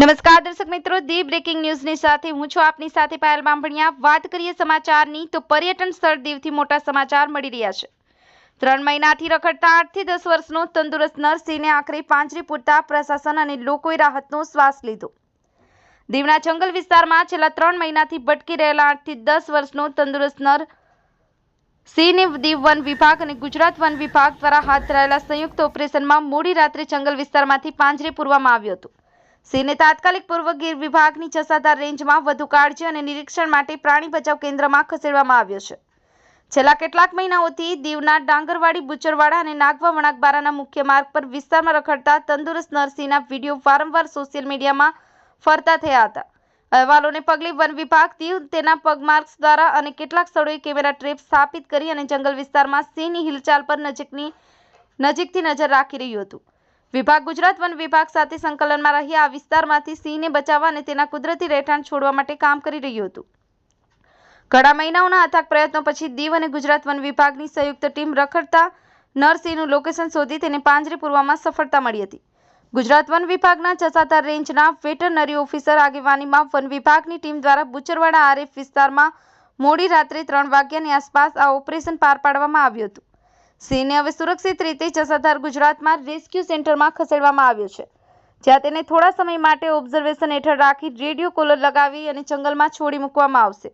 નમસ્કાર, દર્શક મિત્રો. ધી બ્રેકિંગ ન્યૂઝની સાથે હું છું આપની સાથે પાયલ બામણિયા વાત કરીએ સમાચારની, તો પર્યટન સ્થળ દીવથી મોટા સમાચાર મળી રહ્યા છે. ત્રણ મહિનાથી રખડતા આઠથી દસ વર્ષનો તંદુરસ્ત નરસિંહને આખરે પાંજરી પૂરતા પ્રશાસન અને લોકોએ રાહતનો શ્વાસ લીધો. દીવના જંગલ વિસ્તારમાં છેલ્લા ત્રણ મહિનાથી ભટકી રહેલા આઠથી દસ વર્ષનો તંદુરસ્ત નર સિંહને દીવ વન વિભાગ અને ગુજરાત વન વિભાગ દ્વારા હાથ ધરાયેલા સંયુક્ત ઓપરેશનમાં મોડી રાત્રે જંગલ વિસ્તારમાંથી પાંજરે પૂરવામાં આવ્યું હતું. સિંહને તાત્કાલિક પૂર્વ ગીર વિભાગની જસાદાર રેન્જમાં વધુ કાળજી અને નિરીક્ષણ માટે પ્રાણી બચાવ કેન્દ્રમાં ખસેડવામાં આવ્યો છે. છેલ્લા કેટલાક મહિનાઓથી દીવના ડાંગરવાડી, બુચરવાડા અને નાગવા વણાકબારાના મુખ્ય માર્ગ પર વિસ્તારમાં રખડતા તંદુરસ્ત નરસિંહના વીડિયો વારંવાર સોશિયલ મીડિયામાં ફરતા થયા હતા. અહેવાલોને પગલે વન વિભાગ દીવ તેના પગમાર્ક્સ દ્વારા અને કેટલાક સ્થળોએ કેમેરા ટ્રેપ સ્થાપિત કરી અને જંગલ વિસ્તારમાં સિંહની હિલચાલ પર નજીકની નજીકથી નજર રાખી રહ્યું હતું. વિભાગ ગુજરાત વન વિભાગ સાથે સંકલનમાં રહી આ વિસ્તારમાંથી સિંહને બચાવવા અને તેના કુદરતી રહેઠાણ છોડવા માટે કામ કરી રહ્યું હતું. ઘણા મહિનાઓના અથાગ પ્રયત્નો પછી દીવ અને ગુજરાત વન વિભાગની સંયુક્ત ટીમ રખડતા નરસિંહનું લોકેશન શોધી તેને પાંજરે પૂરવામાં સફળતા મળી હતી. ગુજરાત વન વિભાગના જસાધાર રેન્જના વેટરનરી ઓફિસર આગેવાનીમાં વન વિભાગની ટીમ દ્વારા બુચરવાડા આરેફ વિસ્તારમાં મોડી રાત્રે ત્રણ વાગ્યાની આસપાસ આ ઓપરેશન પાર પાડવામાં આવ્યું હતું. સિંહને હવે સુરક્ષિત રીતે જસાધાર ગુજરાતમાં રેસ્ક્યુ સેન્ટરમાં ખસેડવામાં આવ્યો છે. જ્યાં તેને થોડા સમય માટે ઓબ્ઝર્વેશન હેઠળ રાખી રેડિયો કોલર લગાવી અને જંગલમાં છોડી મૂકવામાં આવશે.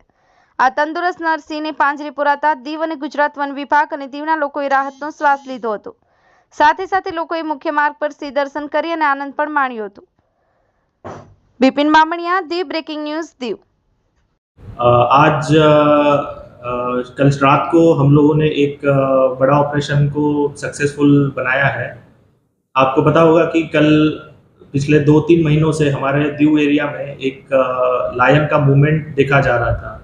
આ તંદુરસ્ત નરસિંહને પાંજરે પુરાતા દીવ અને ગુજરાત વન વિભાગ અને દીવના લોકોએ રાહતનો શ્વાસ લીધો હતો. સાથે સાથે લોકોએ મુખ્ય માર્ગ પર સિંહ દર્શન કરી અને આનંદ પણ માણ્યો હતો. Bipin Bamaniya Diu breaking news, Diu. આજ कल रात को हम लोगों ने एक बड़ा ऑपरेशन को सक्सेसफुल बनाया है। आपको पता होगा कि कल पिछले दो तीन महीनों से हमारे दीव एरिया में एक लायन का मूवमेंट देखा जा रहा था।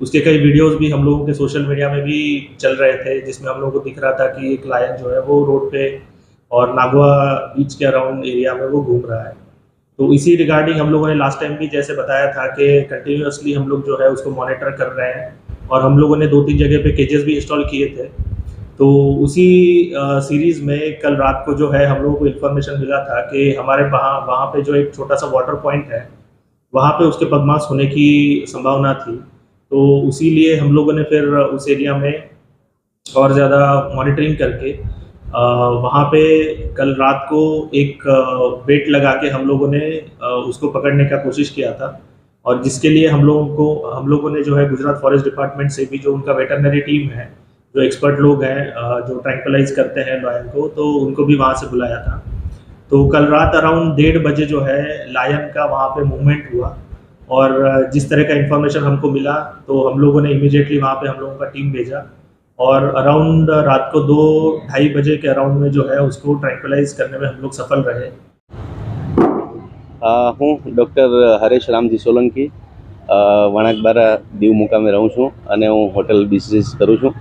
उसके कई वीडियोस भी हम लोगों के सोशल मीडिया में भी चल रहे थे, जिसमें हम लोगों को दिख रहा था कि एक लायन जो है वो रोड पे और नागवा बीच के अराउंड एरिया में वो घूम रहा है। तो इसी रिगार्डिंग हम लोगों ने लास्ट टाइम भी जैसे बताया था कि कंटिन्यूसली हम लोग जो है उसको मॉनिटर कर रहे हैं। और हम लोगों ने दो तीन जगह पे केजेस भी इंस्टॉल किए थे। तो उसी सीरीज़ में कल रात को जो है हम लोगों को इन्फॉर्मेशन मिला था कि हमारे वहाँ वहाँ पे जो एक छोटा सा वाटर पॉइंट है, वहाँ पे उसके पगमास होने की संभावना थी। तो उसी लिए हम लोगों ने फिर उस एरिया में और ज़्यादा मॉनिटरिंग करके वहाँ पे कल रात को एक बेट लगा के हम लोगों ने उसको पकड़ने का कोशिश किया था। और जिसके लिए हम लोगों को, हम लोगों ने जो है गुजरात फॉरेस्ट डिपार्टमेंट से भी जो उनका वेटरनरी टीम है, जो एक्सपर्ट लोग हैं जो ट्रैंकलाइज करते हैं लायन को तो उनको भी वहाँ से बुलाया था। तो कल रात अराउंड डेढ़ बजे जो है लायन का वहाँ पे मूवमेंट हुआ और जिस तरह का इन्फॉर्मेशन हमको मिला तो हम लोगों ने इमीडिएटली वहाँ पे हम लोगों का टीम भेजा और अराउंड रात को दो, ढाई बजे के अराउंड में जो है उसको ट्रैंकुलाइज करने में हम लोग सफल रहे। હું ડૉક્ટર હરેશ રામજી સોલંકી વણાકબારા દીવ મુકામે રહું છું અને હું હોટલ બિઝનેસ કરું છું.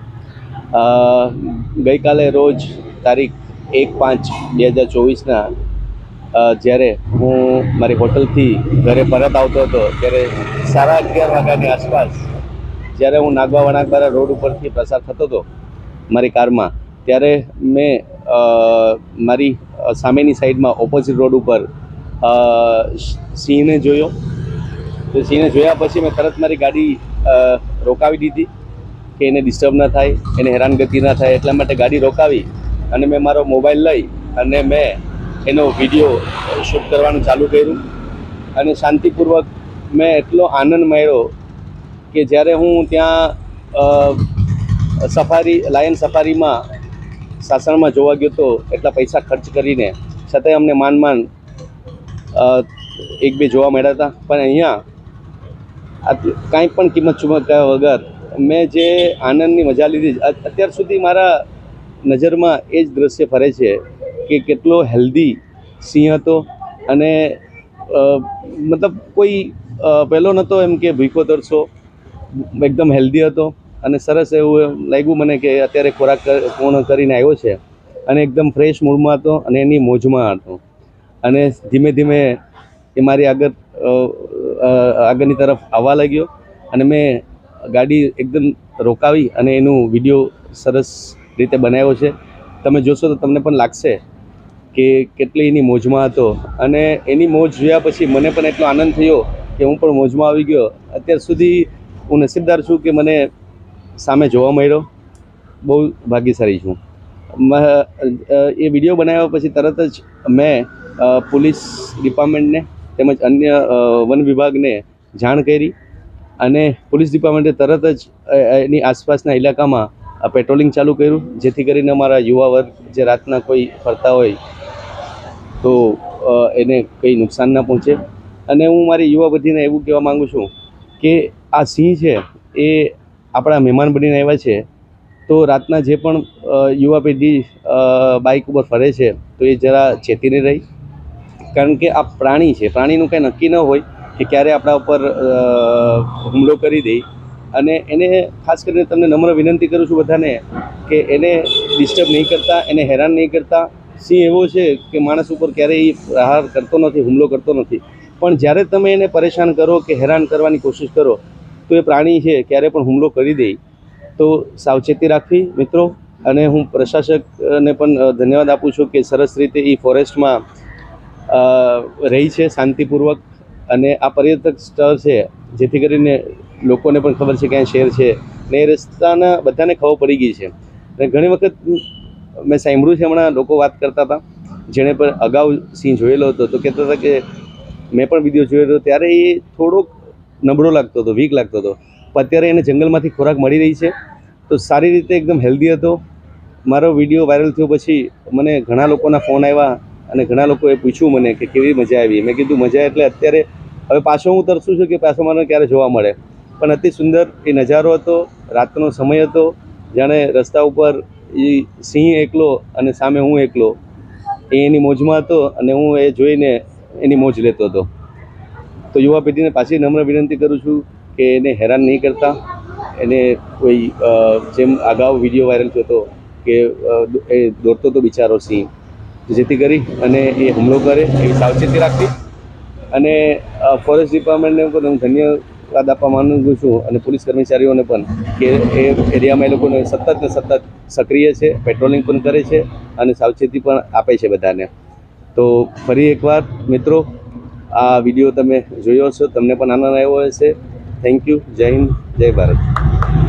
ગઈકાલે રોજ તારીખ એક પાંચ બે હજાર ચોવીસના જ્યારે હું મારી હોટલથી ઘરે પરત આવતો હતો, ત્યારે સાડા અગિયાર વાગ્યાની આસપાસ જ્યારે હું નાગવા વણાકબારા રોડ ઉપરથી પસાર થતો હતો મારી કારમાં, ત્યારે મેં મારી સામેની સાઈડમાં ઓપોઝિટ રોડ ઉપર સિંહને જોયો. તો સિંહને જોયા પછી મેં તરત મારી ગાડી રોકાવી દીધી કે એને ડિસ્ટર્બ ન થાય, એને હેરાનગતિ ન થાય, એટલા માટે ગાડી રોકાવી અને મેં મારો મોબાઈલ લઈ અને મેં એનો વીડિયો શૂટ કરવાનું ચાલુ કર્યું. અને શાંતિપૂર્વક મેં એટલો આનંદ માણ્યો કે જ્યારે હું ત્યાં સફારી લાયન સફારીમાં સાસણમાં જોવા ગયો તો એટલા પૈસા ખર્ચ કરીને છતાંય અમને માન માન એક બે જોવા મળ્યા હતા. પણ અહીંયા કાંઈ પણ કિંમત ચૂકવ્યા વગર મેં જે આનંદની મજા લીધી અત્યાર સુધી મારા નજરમાં એ જ દ્રશ્ય ફરે છે કે કેટલો હેલ્ધી સિંહ હતો અને મતલબ કોઈ પહેલો નહોતો એમ કે ભીખો તરસો, એકદમ હેલ્ધી હતો અને સરસ એવું લાગ્યું મને કે અત્યારે ખોરાક પૂર્ણ કરીને આવ્યો છે અને એકદમ ફ્રેશ મૂડમાં હતો અને એની મોજમાં હતો. અને ધીમે ધીમે એ મારી આગળ આગળની તરફ આવવા લાગ્યો અને મેં ગાડી એકદમ રોકાવી અને એનું વીડિયો સરસ રીતે બનાવ્યો છે. તમે જોશો તો તમને પણ લાગશે કે કેટલી એની મોજમાં હતો. અને એની મોજ જોયા પછી મને પણ એટલો આનંદ થયો કે હું પણ મોજમાં આવી ગયો. અત્યાર સુધી હું નસીબદાર છું કે મને સામે જોવા મળ્યો. બહુ ભાગ્યશાળી છું. એ વીડિયો બનાવ્યા પછી તરત જ મેં પોલીસ ડિપાર્ટમેન્ટને તેમજ અન્ય વન વિભાગને જાણ કરી અને પોલીસ ડિપાર્ટમેન્ટે તરત જ એની આસપાસના ઇલાકામાં પેટ્રોલિંગ ચાલુ કર્યું. જેથી કરીને અમારા યુવા વર્ગ જે રાતના કોઈ ફરતા હોય તો એને કંઈ નુકસાન ના પહોંચે. અને હું મારી યુવા બધીને એવું કહેવા માગું છું કે આ સિંહ છે એ આપણા મહેમાન બનીને આવ્યા છે. તો રાતના જે પણ યુવા પેઢી બાઇક ઉપર ફરે છે તો એ જરા ચેતીને રહી. કારણ કે આ પ્રાણી છે. પ્રાણીનું કંઈ નક્કી ન હોય કે ક્યારે આપણા ઉપર હુમલો કરી દે. અને એને ખાસ કરીને તમને નમ્ર વિનંતી કરું છું બધાને કે એને ડિસ્ટર્બ નહીં કરતા, એને હેરાન નહીં કરતા. સિંહ એવો છે કે માણસ ઉપર ક્યારેય પ્રહાર કરતો નથી, હુમલો કરતો નથી. પણ જ્યારે તમે એને પરેશાન કરો કે હેરાન કરવાની કોશિશ કરો, તો એ પ્રાણી છે ક્યારે પણ હુમલો કરી દે. તો સાવચેતી રાખવી મિત્રો. અને હું પ્રશાસકને પણ ધન્યવાદ આપું છું કે સરસ રીતે એ ફોરેસ્ટમાં રહી છે શાંતિપૂર્વક અને આ પર્યટક સ્થળ છે, જેથી કરીને લોકોને પણ ખબર છે કે અહીં શહેર છે ને એ રસ્તાના બધાને ખબર પડી ગઈ છે. અને ઘણી વખત મેં સાંભળ્યું છે હમણાં લોકો વાત કરતા હતા, જેણે પણ અગાઉ સિંહ જોયેલો હતો, તો કહેતા હતા કે મેં પણ વીડિયો જોયેલો ત્યારે એ થોડોક નબળો લાગતો હતો, વીક લાગતો હતો. પણ અત્યારે એને જંગલમાંથી ખોરાક મળી રહી છે, તો સારી રીતે એકદમ હેલ્ધી હતો. મારો વીડિયો વાયરલ થયો પછી મને ઘણા લોકોના ફોન આવ્યા અને ઘણા લોકોએ પૂછ્યું મને કે કેવી મજા આવી? મેં કીધું, મજા એટલે અત્યારે હવે પાછો હું તરસું છું કે પાછો મને ક્યારે જોવા મળે. પણ અતિ સુંદર એ નજારો હતો, રાતનો સમય હતો, જાણે રસ્તા ઉપર એ સિંહ એકલો અને સામે હું એકલો. એ એની મોજમાં હતો અને હું એ જોઈને એની મોજ લેતો હતો. તો યુવા પેઢીને પાછી નમ્ર વિનંતી કરું છું કે એને હેરાન નહીં કરતા. એને કોઈ જેમ અગાઉ વીડિયો વાયરલ થયો હતો કે એ દોડતો હતો બિચારો સિંહ. જેથી કરી અને એ હુમલો કરે એવી સાવચેતી રાખવી. અને ફોરેસ્ટ ડિપાર્ટમેન્ટને પણ હું ધન્યવાદ આપવા માંગુ છું અને પોલીસ કર્મચારીઓને પણ કે એ એરિયામાં એ લોકોને સતત ને સતત સક્રિય છે પેટ્રોલિંગ પણ કરે છે અને સાવચેતી પણ આપે છે બધાને. તો ફરી એકવાર મિત્રો, આ વીડિયો તમે જોયો હશો, તમને પણ આનંદ આવ્યો હશે. થેન્ક યુ જય હિન્દ, જય ભારત.